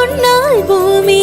പൊന്നാൽ ഭൂമി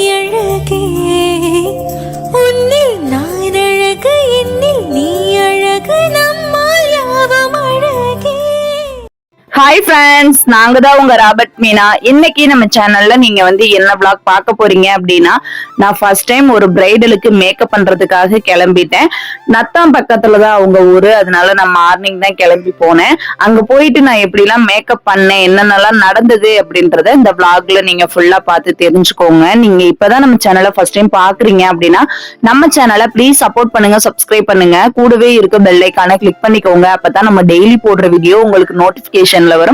hi friends நாங்க தான் உங்க ராபர்ட் மீனா. இன்னைக்கு நம்ம சேனல்ல நீங்க வந்து என்ன பிளாக் பார்க்க போறீங்க அப்படின்னா நான் ஃபர்ஸ்ட் டைம் ஒரு பிரைடலுக்கு மேக்கப் பண்றதுக்காக கிளம்பிட்டேன். நத்தாம் பக்கத்துல தான் அவங்க ஊரு. அதனால நான் மார்னிங் தான் கிளம்பி போனேன். அங்க போயிட்டு நான் எப்படிலாம் மேக்கப் பண்ணேன் என்னென்னலாம் நடந்தது அப்படின்றத இந்த பிளாக்ல நீங்க ஃபுல்லா பார்த்து தெரிஞ்சுக்கோங்க. நீங்க இப்பதான் நம்ம சேனலை ஃபர்ஸ்ட் டைம் பாக்குறீங்க அப்படின்னா நம்ம சேனலை ப்ளீஸ் சப்போர்ட் பண்ணுங்க சப்ஸ்கிரைப் பண்ணுங்க. கூடவே இருக்க பெல் ஐக்கானை கிளிக் பண்ணிக்கோங்க. அப்பதான் நம்ம டெய்லி போடுற வீடியோ உங்களுக்கு நோட்டிபிகேஷன்ல வரும்.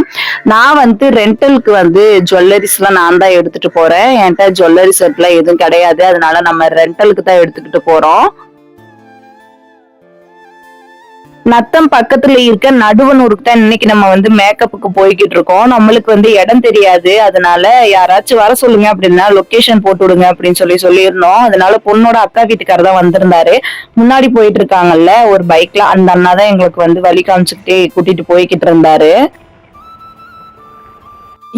நான் வந்து ரெண்டலுக்கு வந்து ஜுவல்லரிஸ் எல்லாம் நான் தான் எடுத்துட்டு போறேன். என்கிட்ட ஜுவல்லரி செட்லாம் எதுவும் கிடையாது. அதனால நம்ம ரெண்டலுக்கு தான் எடுத்துக்கிட்டு போறோம். நத்தம் பக்கத்துல இருக்க நடுவனூருக்கு தான் இன்னைக்கு நம்ம வந்து மேக்கப்புக்கு போய்கிட்டு இருக்கோம். நம்மளுக்கு வந்து இடம் தெரியாது. அதனால யாராச்சும் வர சொல்லுங்க அப்படின்னா லொக்கேஷன் போட்டு விடுங்க அப்படின்னு சொல்லி சொல்லியிருந்தோம். அதனால பொண்ணோட அக்கா வீட்டுக்காரர் தான் வந்திருந்தாரு. முன்னாடி போயிட்டு இருக்காங்கல்ல ஒரு பைக்ல அந்த அண்ணா தான் எங்களுக்கு வந்து வழி காமிச்சுக்கிட்டே கூட்டிட்டு போய்கிட்டு இருந்தாரு.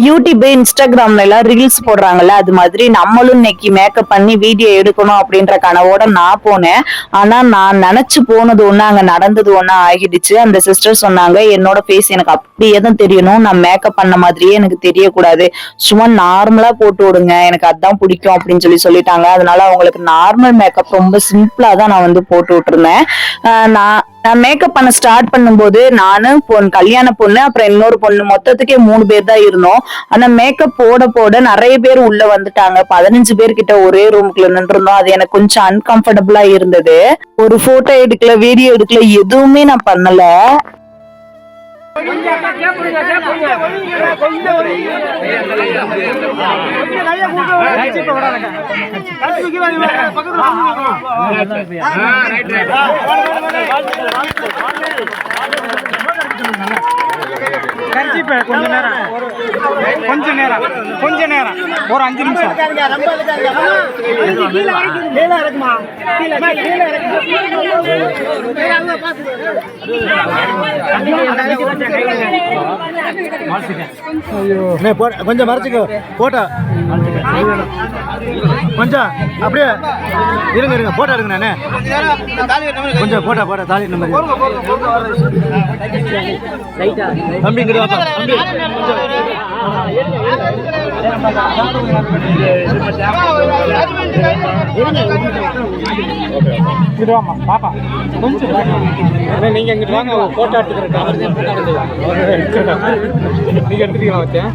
யூடியூப் இன்ஸ்டாகிராம்ல எல்லாம் ரீல்ஸ் போடுறாங்கல்ல அது மாதிரி நம்மளும் இன்னைக்கு மேக்கப் பண்ணி வீடியோ எடுக்கணும் அப்படின்ற கனவோட நான் போனேன். ஆனா நான் நினைச்சு போனது ஒண்ணு அங்க நடந்தது ஒண்ணு ஆகிடுச்சு. அந்த சிஸ்டர் சொன்னாங்க என்னோட ஃபேஸ் எனக்கு அப்படியே தான் தெரியணும். நான் மேக்கப் பண்ண மாதிரியே எனக்கு தெரியக்கூடாது. சும்மா நார்மலா போட்டு விடுங்க. எனக்கு அதான் பிடிக்கும் அப்படின்னு சொல்லி சொல்லிட்டாங்க. அதனால அவங்களுக்கு நார்மல் மேக்கப் ரொம்ப சிம்பிளா தான் நான் வந்து போட்டு விட்டுருந்தேன். நான் நான் மேக்கப் பண்ண ஸ்டார்ட் பண்ணும்போது நானும் பொண்ணு கல்யாண பொண்ணு அப்புறம் இன்னொரு பொண்ணு மொத்தத்துக்கே மூணு பேர் தான் இருந்தோம். ஆனா மேக்கப் போட போட நிறைய பேர் உள்ள வந்துட்டாங்க. பதினஞ்சு பேர் கிட்ட ஒரே ரூமுக்குள்ள நின்றுருந்தோம். அது எனக்கு கொஞ்சம் அன்கம்ஃபர்டபுளா இருந்தது. ஒரு போட்டோ எடுக்கல வீடியோ எடுக்கல எதுவுமே நான் பண்ணல. கர்ச்சிப்ப கொஞ்ச நேரம் கொஞ்ச நேரம் கொஞ்ச நேரம் ஒரு அஞ்சு நிமிஷம் கொஞ்சம் மறைச்சிக்கோ போட்டோ கொஞ்சம் அப்படியே இருங்க இருங்க போட்டோ எடுங்க அண்ணே கொஞ்சம் போட்டோ போட்டோ தாலி நம்பர் தம்பி இங்கிட்டு வாப்பா தம்பி. இங்கிட்டு வாமா பாப்பா கொஞ்சம் நீங்க இங்கிட்டு வாங்க போட்டோ எடுத்துக்கிறேன் நீங்க எடுத்துக்கலாம் வச்சேன்?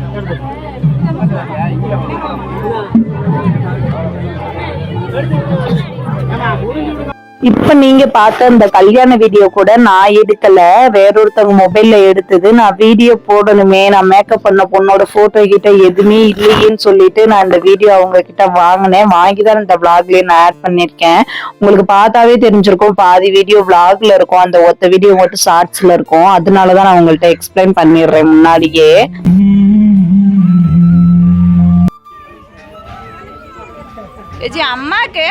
இப்ப நீங்க பார்த்த இந்த கல்யாண வீடியோ கூட நான் எடுக்கல. வேறொருத்தவங்க மொபைல்ல எடுத்தது. நான் வீடியோ போடணுமே. நான் மேக்கப் பண்ண பொண்ணோட போட்டோ கிட்ட எதுவுமே இல்லையேன்னு சொல்லிட்டு நான் இந்த வீடியோ அவங்க கிட்ட வாங்கினேன். வாங்கி தான் இந்த vlogலயே நான் ஆட் பண்ணிருக்கேன் உங்களுக்கு பார்த்தாவே தெரிஞ்சிருக்கும். பாதி வீடியோ vlogல இருக்கும். அந்த ஒத்த வீடியோ மட்டும் ஷார்ட்ஸ்ல இருக்கும். அதனாலதான் நான் உங்கள்ட்ட எக்ஸ்பிளைன் பண்ணிடுறேன் முன்னாடியே. এই যে আম্মাকে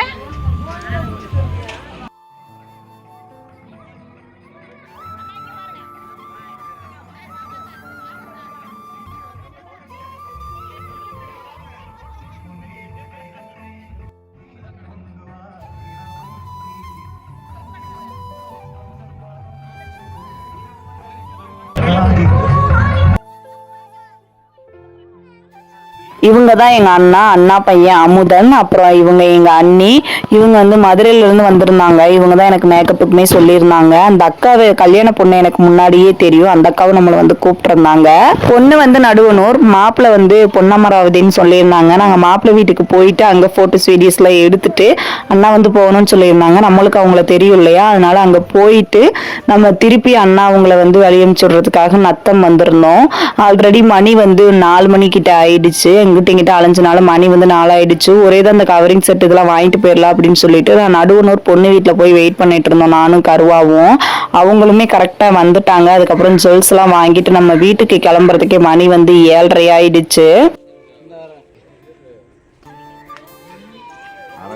இவங்க தான் எங்கள் அண்ணா அண்ணா பையன் அமுதன் அப்புறம் இவங்க எங்கள் அண்ணி. இவங்க வந்து மதுரையிலேருந்து வந்திருந்தாங்க. இவங்க தான் எனக்கு மேக்கப்புக்குமே சொல்லியிருந்தாங்க. அந்த அக்காவை கல்யாண பொண்ணு எனக்கு முன்னாடியே தெரியும். அந்த அக்காவை நம்மளை வந்து கூப்பிட்டுருந்தாங்க. பொண்ணு வந்து நடுவனூர். மாப்பிள்ளை வந்து பொன்னமராவதின்னு சொல்லியிருந்தாங்க. நாங்கள் மாப்பிள்ளை வீட்டுக்கு போயிட்டு அங்கே ஃபோட்டோஸ் வீடியோஸ்லாம் எடுத்துட்டு அண்ணா வந்து போகணும்னு சொல்லியிருந்தாங்க. நம்மளுக்கு அவங்கள தெரியும் இல்லையா? அதனால அங்கே போயிட்டு நம்ம திருப்பி அண்ணா அவங்கள வந்து வழி அனுப்பிச்சு விடுறதுக்காக நத்தம் வந்திருந்தோம். ஆல்ரெடி மணி வந்து நாலு மணிக்கிட்ட ஆயிடுச்சு. எங்கிட்ட இங்கிட்ட அலைஞ்சனால மணி வந்து நாலாயிடுச்சு ஒரே தான் அந்த கவரிங் செட் இதெல்லாம் வாங்கிட்டு போயிடலாம் அப்படின்னு சொல்லிட்டு நான் நடுவனூர் பொண்ணு வீட்டில் போய் வெயிட் பண்ணிட்டு இருந்தோம். நானும் கருவாவும். அவங்களுமே கரெக்டாக வந்துட்டாங்க. அதுக்கப்புறம் ஜுவல்ஸ் எல்லாம் வாங்கிட்டு நம்ம வீட்டுக்கு கிளம்புறதுக்கே மணி வந்து ஏழரை ஆயிடுச்சு.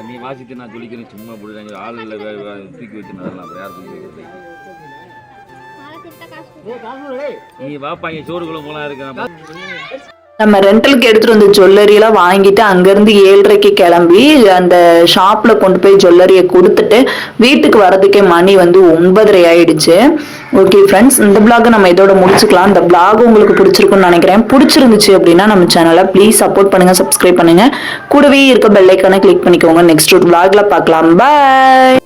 நீ வாசித்து நான் சொல்லிக்கிறேன் சும்மா போடுறாங்க ஆள் இல்லை வே- வே- தூக்கி வச்சு அதெல்லாம் அப்புறம் யார் தூக்கி வைக்கிறது? நீ வாப்பா இங்க சோறுக்குள்ள போலாம் இருக்கு? நம்ம ரெண்டலுக்கு எடுத்துட்டு வந்த ஜுவல்லரி எல்லாம் வாங்கிட்டு அங்கிருந்து ஏழரைக்கு கிளம்பி அந்த ஷாப்ல கொண்டு போய் ஜுவல்லரியை கொடுத்துட்டு வீட்டுக்கு வரதுக்கே மணி வந்து ஒன்பதரை ஆயிடுச்சு. ஓகே ஃப்ரெண்ட்ஸ் இந்த பிளாக் நம்ம இதோட முடிச்சுக்கலாம். இந்த பிளாக் உங்களுக்கு பிடிச்சிருக்கும்னு நினைக்கிறேன். பிடிச்சிருந்துச்சு அப்படின்னா நம்ம சேனலை ப்ளீஸ் சப்போர்ட் பண்ணுங்க சப்ஸ்கிரைப் பண்ணுங்க. கூடவே இருக்க பெல்லைக்கான கிளிக் பண்ணிக்கோங்க. நெக்ஸ்ட் ஒரு பிளாக்ல பார்க்கலாம். பாய்